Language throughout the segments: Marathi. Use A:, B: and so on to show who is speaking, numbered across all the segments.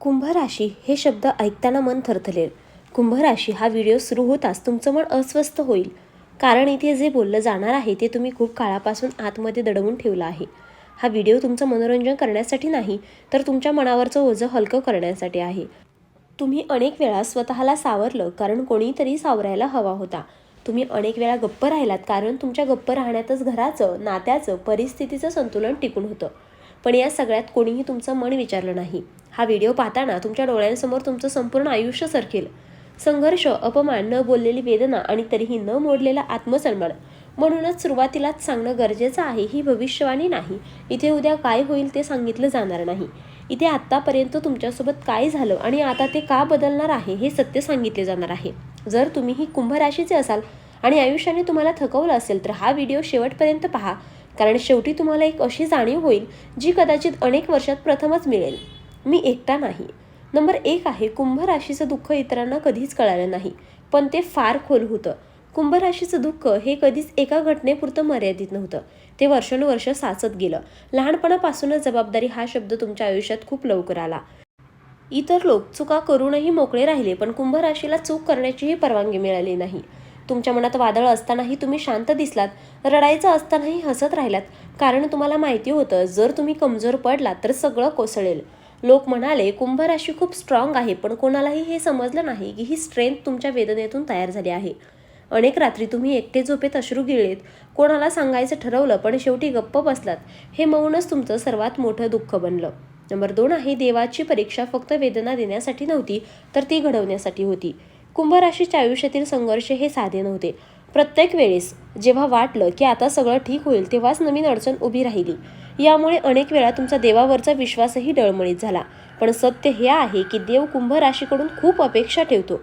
A: कुंभराशी हे शब्द ऐकताना मन थरथरेल. कुंभराशी हा व्हिडिओ सुरू होताच तुमचं मन अस्वस्थ होईल. कारण इथे जे बोललं जाणार आहे ते तुम्ही खूप काळापासून आतमध्ये दडवून ठेवलं आहे. हा व्हिडिओ तुमचं मनोरंजन करण्यासाठी नाही तर तुमच्या मनावरचं ओझं हलकं करण्यासाठी आहे. तुम्ही अनेक वेळा स्वतःला सावरलं कारण कोणीतरी सावरायला हवा होता. तुम्ही अनेक वेळा गप्प राहिलात कारण तुमच्या गप्प राहण्यातच घराचं नात्याचं परिस्थितीचं संतुलन टिकून होतं. पण या सगळ्यात कोणीही तुमचं मन विचारलं नाही. हा व्हिडिओ पाहताना तुमच्या डोळ्यांसमोर तुमचं संपूर्ण आयुष्य सरकेल. संघर्ष अपमान न बोललेली वेदना आणि तरीही न मोडलेला आत्मसन्मान. म्हणूनच सुरुवातीलाच सांगणं गरजेचं आहे ही भविष्यवाणी नाही. इथे उद्या काय होईल ते सांगितलं जाणार नाही. इथे आत्तापर्यंत तुमच्यासोबत काय झालं आणि आता ते का बदलणार आहे हे सत्य सांगितले जाणार आहे. जर तुम्ही ही कुंभ राशीचे असाल आणि आयुष्याने तुम्हाला थकवलं असेल तर हा व्हिडिओ शेवटपर्यंत पहा. कारण शेवटी तुम्हाला एक अशी जाणीव होईल जी कदाचित अनेक वर्षात प्रथमच मिळेल. मी एकटा नाही. नंबर एक आहे कुंभ राशीचं दुःख इतरांना कधीच कळालं नाही पण ते फार खोल होतं. कुंभ राशीचं दुःख हे कधीच एका घटनेपुरतं मर्यादित नव्हतं. ते वर्षानुवर्ष साचत गेलं. लहानपणापासूनच जबाबदारी हा शब्द तुमच्या आयुष्यात खूप लवकर आला. इतर लोक चुका करूनही मोकळे राहिले पण कुंभ राशीला चूक करण्याचीही परवानगी मिळाली नाही. तुमच्या मनात वादळ असतानाही तुम्ही शांत दिसलात रडायचं असतानाही हसत राहिलात. कारण तुम्हाला माहिती होतं जर तुम्ही कमजोर पडलात तर सगळं कोसळेल. लोक म्हणाले कुंभ राशी खूप स्ट्रॉंग आहे पण कोणालाही हे समजलं नाही की ही स्ट्रेंथ तुमच्या वेदनेतून तयार झाली आहे. अनेक रात्री तुम्ही एकटे झोपेत अश्रू गिळलेत. कोणाला सांगायचं ठरवलं पण शेवटी गप्प बसलात. हे मौनच तुमचं सर्वात मोठं दुःख बनलं. नंबर दोन आहे देवाची परीक्षा फक्त वेदना देण्यासाठी नव्हती तर ती घडवण्यासाठी होती. कुंभ राशीच्या आयुष्यातील संघर्ष हे साधे नव्हते. प्रत्येक वेळेस जेव्हा वाटलं की आता सगळं ठीक होईल तेव्हाच नवीन अडचण उभी राहिली. यामुळे अनेक वेळा तुमचा देवावरचा विश्वासही डळमळीत झाला. पण सत्य हे आहे की देव कुंभ राशीकडून खूप अपेक्षा ठेवतो.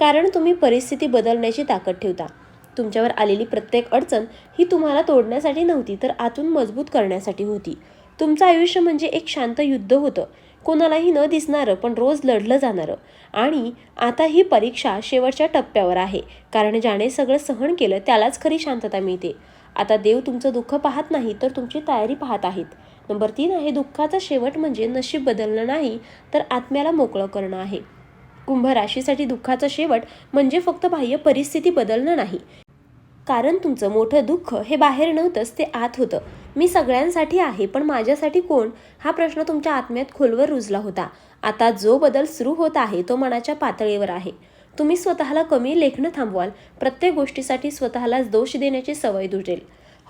A: कारण तुम्ही परिस्थिती बदलण्याची ताकद ठेवता. तुमच्यावर आलेली प्रत्येक अडचण ही तुम्हाला तोडण्यासाठी नव्हती तर आतून मजबूत करण्यासाठी होती. तुमचं आयुष्य म्हणजे एक शांत युद्ध होतं. कोणालाही न दिसणारं पण रोज लढलं जाणारं. आणि आता ही परीक्षा शेवटच्या टप्प्यावर आहे. कारण ज्याने सगळं सहन केलं त्यालाच खरी शांतता मिळते. आता देव तुमचं दुःख पाहत नाही तर तुमची तयारी पाहत आहेत. नंबर तीन आहे दुःखाचा शेवट म्हणजे नशीब बदलणं नाही तर आत्म्याला मोकळं करणं आहे. कुंभ राशीसाठी दुःखाचा शेवट म्हणजे फक्त बाह्य परिस्थिती बदलणं नाही. कारण तुमचं मोठं दुःख हे बाहेर नव्हतंच ते आत होतं. मी सगळ्यांसाठी आहे पण माझ्यासाठी कोण? हा प्रश्न तुमच्या आत्म्यात खोलवर रुजला होता. आता जो बदल सुरू होत आहे तो मनाच्या पातळीवर आहे. तुम्ही स्वतःला कमी लेखणं थांबवाल. प्रत्येक गोष्टीसाठी स्वतःलाच दोष देण्याची सवय दुटेल.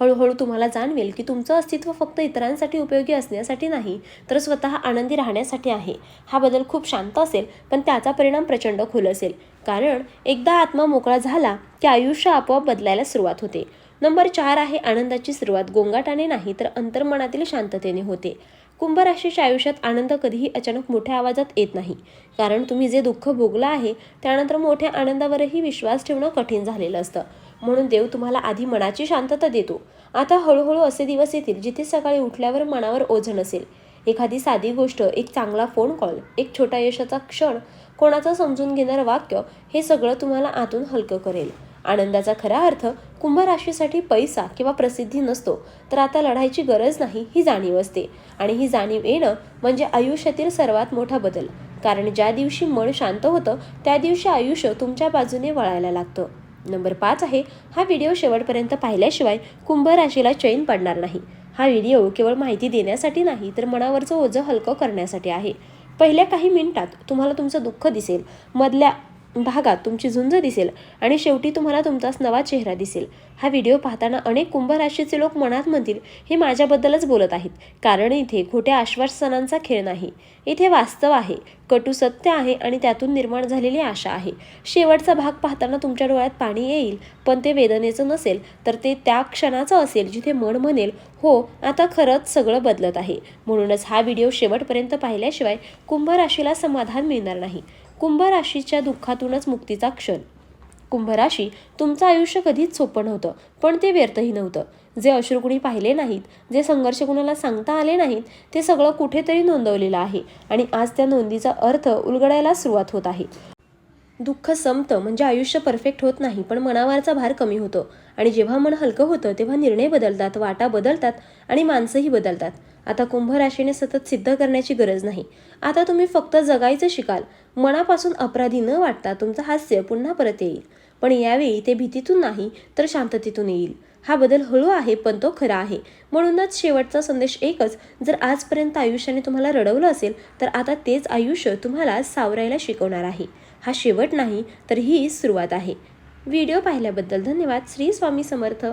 A: हळूहळू तुम्हाला जाणवेल की तुमचं अस्तित्व फक्त इतरांसाठी उपयोगी असण्यासाठी नाही तर स्वतः आनंदी राहण्यासाठी आहे. हा बदल खूप शांत असेल पण त्याचा परिणाम प्रचंड खोल असेल. कारण एकदा आत्मा मोकळा झाला की आयुष्य आपोआप बदलायला सुरुवात होते. नंबर चार आहे आनंदाची सुरुवात. गोंगाटाने नाही तर अंतर्मनातील शांततेने होते. कुंभ राशीच्या आयुष्यात आनंद कधीही अचानक मोठ्या आवाजात येत नाही. कारण तुम्ही जे दुःख भोगलं आहे त्यानंतर मोठ्या आनंदावरही विश्वास ठेवणं कठीण झालेलं असतं. म्हणून देव तुम्हाला आधी मनाची शांतता देतो. आता हळूहळू असे दिवस येतील जिथे सकाळी उठल्यावर मनावर ओझ नसेल. एखादी साधी गोष्ट एक चांगला फोन कॉल एक छोटा यशाचा क्षण कोणाचं समजून घेणारं वाक्य हे सगळं तुम्हाला आतून हलकं करेल. आनंदाचा खरा अर्थ कुंभ राशीसाठी पैसा किंवा प्रसिद्धी नसतो तर आता लढायची गरज नाही ही जाणीव असते. आणि ही जाणीव येणं म्हणजे आयुष्यातील सर्वात मोठा बदल. कारण ज्या दिवशी मन शांत होतं त्या दिवशी आयुष्य तुमच्या बाजूने वळायला लागतं. नंबर पाच आहे हा व्हिडिओ शेवटपर्यंत पाहिल्याशिवाय कुंभ राशीला चैन पडणार नाही. हा व्हिडिओ केवळ माहिती देण्यासाठी नाही तर मनावरचं ओझं हलकं करण्यासाठी आहे. पहिल्या काही मिनिटात तुम्हाला तुमचं दुःख दिसेल. मधल्या भागात तुमची झुंज दिसेल आणि शेवटी तुम्हाला तुमचाच नवा चेहरा दिसेल. हा व्हिडिओ पाहताना अनेक कुंभ राशीचे लोक मनात म्हणतील हे माझ्याबद्दलच बोलत आहेत. कारण इथे खोट्या आश्वासनांचा खेळ नाही. इथे वास्तव आहे. कटू सत्य आहे आणि त्यातून निर्माण झालेली आशा आहे. शेवटचा भाग पाहताना तुमच्या डोळ्यात पाणी येईल पण ते वेदनेचं नसेल तर ते त्या क्षणाचं असेल जिथे मन म्हणेल हो आता खरंच सगळं बदलत आहे. म्हणूनच हा व्हिडिओ शेवटपर्यंत पाहिल्याशिवाय कुंभ राशीला समाधान मिळणार नाही. कुंभ राशीच्या दुःखातूनच मुक्तीचा क्षण. कुंभ राशी तुमचं आयुष्य कधीच सोपं नव्हतं पण ते व्यर्थही नव्हतं. जे अश्रू कुणी पाहिले नाहीत जे संघर्ष कुणाला सांगता आले नाहीत ते सगळं कुठेतरी नोंदवलेलं आहे आणि आज त्या नोंदीचा अर्थ उलगडायला सुरुवात होत आहे. दुःख संपतं म्हणजे आयुष्य परफेक्ट होत नाही पण मनावरचा भार कमी होतो. आणि जेव्हा मन हलकं होतं तेव्हा निर्णय बदलतात वाटा बदलतात आणि माणसंही बदलतात. आता कुंभ राशीने सतत सिद्ध करण्याची गरज नाही. आता तुम्ही फक्त जगायचं शिकाल. मनापासून अपराधी न वाटता तुमचं हास्य पुन्हा परत येईल. पण यावेळी ते भीतीतून नाही तर शांततेतून येईल. हा बदल हळू आहे पण तो खरा आहे. म्हणूनच शेवटचा संदेश एकच जर आजपर्यंत आयुष्याने तुम्हाला रडवलं असेल तर आता तेच आयुष्य तुम्हाला सावरायला शिकवणार आहे. हा शेवट नाही तर ही सुरुवात आहे. व्हिडिओ पाहिल्याबद्दल धन्यवाद. श्री स्वामी समर्थ.